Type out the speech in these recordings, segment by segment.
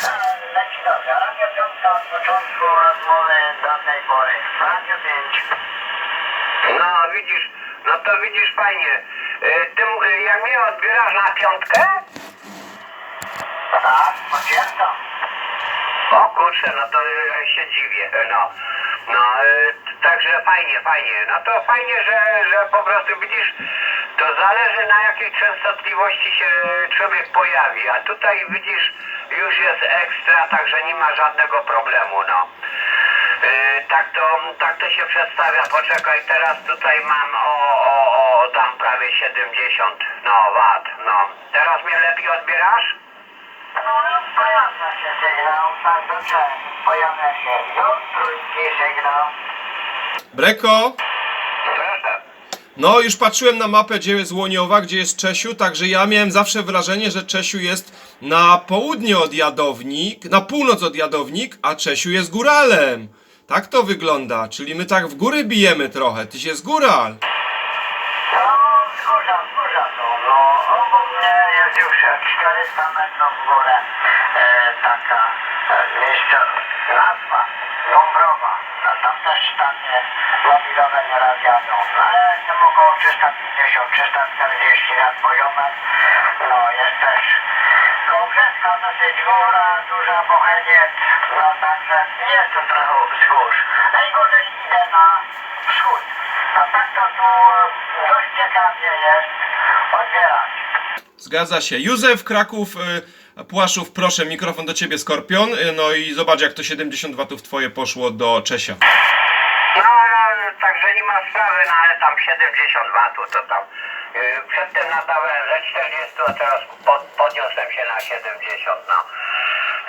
Leci dobrze. Radio piątka od początku rozmowy do tej pory. Radio 5. No widzisz, no to widzisz fajnie. Y, Ty, y, jak mnie odbierasz na piątkę? Tak, potwierdzam. O kurczę, no to y, się dziwię, no. No, y, t- także fajnie, fajnie. No to fajnie, że, że po prostu widzisz, to zależy na jakiej częstotliwości się człowiek pojawi, a tutaj widzisz, już jest ekstra, także nie ma żadnego problemu, no. Y, tak to, tak to się przedstawia, poczekaj, teraz tutaj mam o, o, o tam prawie 70, no, wat, no. Teraz mnie lepiej odbierasz? No, pojawia się sygnał, tak dobrze. Pojawia się do trójki sygnał. Breko? No, już patrzyłem na mapę, gdzie jest Łoniowa, gdzie jest Czesiu, także ja miałem zawsze wrażenie, że Czesiu jest na południe od Jadownik, na północ od Jadownik, a Czesiu jest góralem. Tak to wygląda, czyli my tak w góry bijemy trochę, tyś jest góral. No, wzgórza, wzgórza. No, obok mnie jest już 400 metrów w górę. E, taka e, miejsce, nazwa, Dąbrowa. No, tam też takie mobilowe nieraz jadą. No, ale jestem około 350, 340 nad poziomem. No, jest też Kołbrzeska dosyć góra, duża Bocheniec. No, także jest tu trochę wzgórz. Najgorzej idę na wschód. A tak to tu dość ciekawie jest odbierać. Zgadza się. Józef Kraków, y, Płaszów, proszę, mikrofon do ciebie, Skorpion. Y, no i zobacz, jak to 70 watów twoje poszło do Czesia. No, no, także nie ma sprawy, no ale tam 70 watów to tam. Yy, przedtem nadałem ze 40, a teraz pod, podniosłem się na 70, no.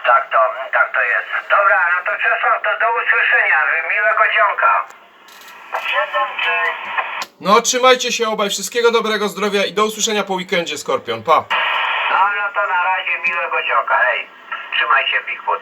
Tak to, tak to jest. Dobra, no to Czesław, to do usłyszenia. Miłego dzionka. 7 czy No, trzymajcie się obaj, wszystkiego dobrego, zdrowia i do usłyszenia po weekendzie, Skorpion. Pa! No, no to na razie miłego dzionka, hej. Trzymaj się, Bigfoot.